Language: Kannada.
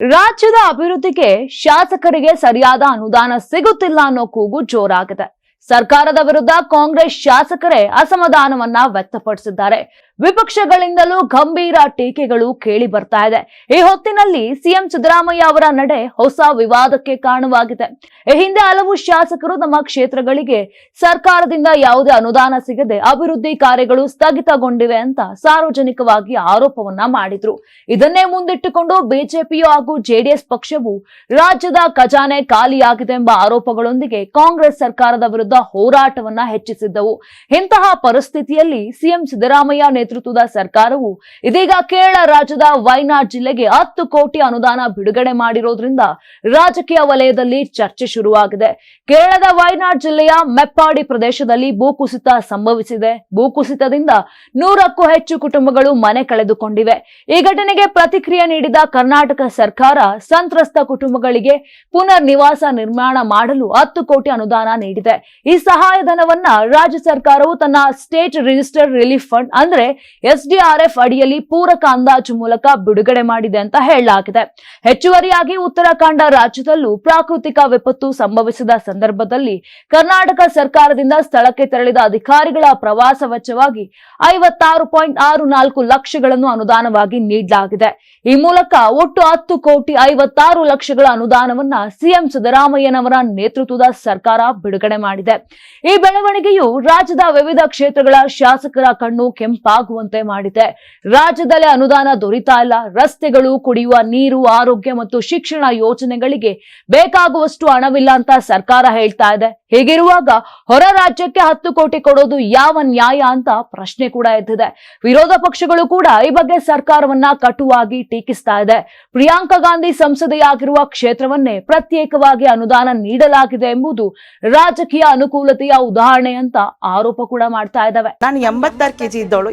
ರಾಜ್ಯದ ಅಭಿವೃದ್ಧಿಗೆ ಶಾಸಕರಿಗೆ ಸರಿಯಾದ ಅನುದಾನ ಸಿಗುತ್ತಿಲ್ಲ ಅನ್ನೋ ಕೂಗು ಜೋರಾಗಿದೆ. ಸರ್ಕಾರದ ವಿರುದ್ಧ ಕಾಂಗ್ರೆಸ್ ಶಾಸಕರೇ ಅಸಮಾಧಾನವನ್ನ ವ್ಯಕ್ತಪಡಿಸಿದ್ದಾರೆ. ವಿಪಕ್ಷಗಳಿಂದಲೂ ಗಂಭೀರ ಟೀಕೆಗಳು ಕೇಳಿ ಬರ್ತಾ ಇದೆ. ಈ ಹೊತ್ತಿನಲ್ಲಿ ಸಿಎಂ ಸಿದ್ದರಾಮಯ್ಯ ಅವರ ನಡೆ ಹೊಸ ವಿವಾದಕ್ಕೆ ಕಾರಣವಾಗಿದೆ. ಈ ಹಿಂದೆ ಹಲವು ಶಾಸಕರು ತಮ್ಮ ಕ್ಷೇತ್ರಗಳಿಗೆ ಸರ್ಕಾರದಿಂದ ಯಾವುದೇ ಅನುದಾನ ಸಿಗದೆ ಅಭಿವೃದ್ಧಿ ಕಾರ್ಯಗಳು ಸ್ಥಗಿತಗೊಂಡಿವೆ ಅಂತ ಸಾರ್ವಜನಿಕವಾಗಿ ಆರೋಪವನ್ನ ಮಾಡಿದ್ರು. ಇದನ್ನೇ ಮುಂದಿಟ್ಟುಕೊಂಡು ಬಿಜೆಪಿಯು ಹಾಗೂ ಜೆಡಿಎಸ್ ಪಕ್ಷವು ರಾಜ್ಯದ ಖಜಾನೆ ಖಾಲಿಯಾಗಿದೆ ಎಂಬ ಆರೋಪಗಳೊಂದಿಗೆ ಕಾಂಗ್ರೆಸ್ ಸರ್ಕಾರದ ವಿರುದ್ಧ ಹೋರಾಟವನ್ನ ಹೆಚ್ಚಿಸಿದ್ದವು. ಇಂತಹ ಪರಿಸ್ಥಿತಿಯಲ್ಲಿ ಸಿಎಂ ಸಿದ್ದರಾಮಯ್ಯ ನೇತೃತ್ವದ ಸರ್ಕಾರವು ಇದೀಗ ಕೇರಳ ರಾಜ್ಯದ ವೈನಾಡ್ ಜಿಲ್ಲೆಗೆ ಹತ್ತು ಕೋಟಿ ಅನುದಾನ ಬಿಡುಗಡೆ ಮಾಡಿರೋದ್ರಿಂದ ರಾಜಕೀಯ ವಲಯದಲ್ಲಿ ಚರ್ಚೆ ಶುರುವಾಗಿದೆ. ಕೇರಳದ ವೈನಾಡ್ ಜಿಲ್ಲೆಯ ಮೆಪ್ಪಾಡಿ ಪ್ರದೇಶದಲ್ಲಿ ಭೂಕುಸಿತ ಸಂಭವಿಸಿದೆ. ಭೂಕುಸಿತದಿಂದ ನೂರಕ್ಕೂ ಹೆಚ್ಚು ಕುಟುಂಬಗಳು ಮನೆ ಕಳೆದುಕೊಂಡಿವೆ. ಈ ಘಟನೆಗೆ ಪ್ರತಿಕ್ರಿಯೆ ನೀಡಿದ ಕರ್ನಾಟಕ ಸರ್ಕಾರ ಸಂತ್ರಸ್ತ ಕುಟುಂಬಗಳಿಗೆ ಪುನರ್ ನಿವಾಸ ನಿರ್ಮಾಣ ಮಾಡಲು ಹತ್ತು ಕೋಟಿ ಅನುದಾನ ನೀಡಿದೆ. ಈ ಸಹಾಯಧನವನ್ನ ರಾಜ್ಯ ಸರ್ಕಾರವು ತನ್ನ ಸ್ಟೇಟ್ ರಿಜಿಸ್ಟರ್ ರಿಲೀಫ್ ಫಂಡ್ ಅಂದ್ರೆ ಎಸ್ಡಿಆರ್ಎಫ್ ಅಡಿಯಲ್ಲಿ ಪೂರಕ ಅಂದಾಜು ಮೂಲಕ ಬಿಡುಗಡೆ ಮಾಡಿದೆ ಅಂತ ಹೇಳಲಾಗಿದೆ. ಹೆಚ್ಚುವರಿಯಾಗಿ ಉತ್ತರಾಖಂಡ ರಾಜ್ಯದಲ್ಲೂ ಪ್ರಾಕೃತಿಕ ವಿಪತ್ತು ಸಂಭವಿಸಿದ ಸಂದರ್ಭದಲ್ಲಿ ಕರ್ನಾಟಕ ಸರ್ಕಾರದಿಂದ ಸ್ಥಳಕ್ಕೆ ತೆರಳಿದ ಅಧಿಕಾರಿಗಳ ಪ್ರವಾಸ ವೆಚ್ಚವಾಗಿ ಲಕ್ಷಗಳನ್ನು ಅನುದಾನವಾಗಿ ನೀಡಲಾಗಿದೆ. ಈ ಮೂಲಕ ಒಟ್ಟು ಹತ್ತು ಕೋಟಿ ಐವತ್ತಾರು ಲಕ್ಷಗಳ ಅನುದಾನವನ್ನ ಸಿಎಂ ಸಿದ್ದರಾಮಯ್ಯನವರ ನೇತೃತ್ವದ ಸರ್ಕಾರ ಬಿಡುಗಡೆ ಮಾಡಿದೆ. ಈ ಬೆಳವಣಿಗೆಯು ರಾಜ್ಯದ ವಿವಿಧ ಕ್ಷೇತ್ರಗಳ ಶಾಸಕರ ಕಣ್ಣು ಕೆಂಪಾಗುವಂತೆ ಮಾಡಿದೆ. ರಾಜ್ಯದಲ್ಲಿ ಅನುದಾನ ದೊರೀತಾ ಇಲ್ಲ. ರಸ್ತೆಗಳು ಕುಡಿಯುವ ನೀರು, ಆರೋಗ್ಯ ಮತ್ತು ಶಿಕ್ಷಣ ಯೋಜನೆಗಳಿಗೆ ಬೇಕಾಗುವಷ್ಟು ಹಣವಿಲ್ಲ ಅಂತ ಸರ್ಕಾರ ಹೇಳ್ತಾ ಇದೆ. ಹೀಗಿರುವಾಗ ಹೊರ ರಾಜ್ಯಕ್ಕೆ ಹತ್ತು ಕೋಟಿ ಕೊಡೋದು ಯಾವ ನ್ಯಾಯ ಅಂತ ಪ್ರಶ್ನೆ ಕೂಡ ಎದ್ದಿದೆ. ವಿರೋಧ ಪಕ್ಷಗಳು ಕೂಡ ಈ ಬಗ್ಗೆ ಸರ್ಕಾರವನ್ನ ಕಟುವಾಗಿ ಟೀಕಿಸ್ತಾ ಇದೆ. ಪ್ರಿಯಾಂಕಾ ಗಾಂಧಿ ಸಂಸದೆಯಾಗಿರುವ ಕ್ಷೇತ್ರವನ್ನೇ ಪ್ರತ್ಯೇಕವಾಗಿ ಅನುದಾನ ನೀಡಲಾಗಿದೆ ಎಂಬುದು ರಾಜಕೀಯ ಅನುಕೂಲತೆಯ ಉದಾಹರಣೆ ಅಂತ ಆರೋಪ ಕೂಡ ಮಾಡ್ತಾ ಇದ್ದಾವೆ. ನಾನು ಎಂಬತ್ತಾರು ಕೆಜಿ ಇದ್ದವಳು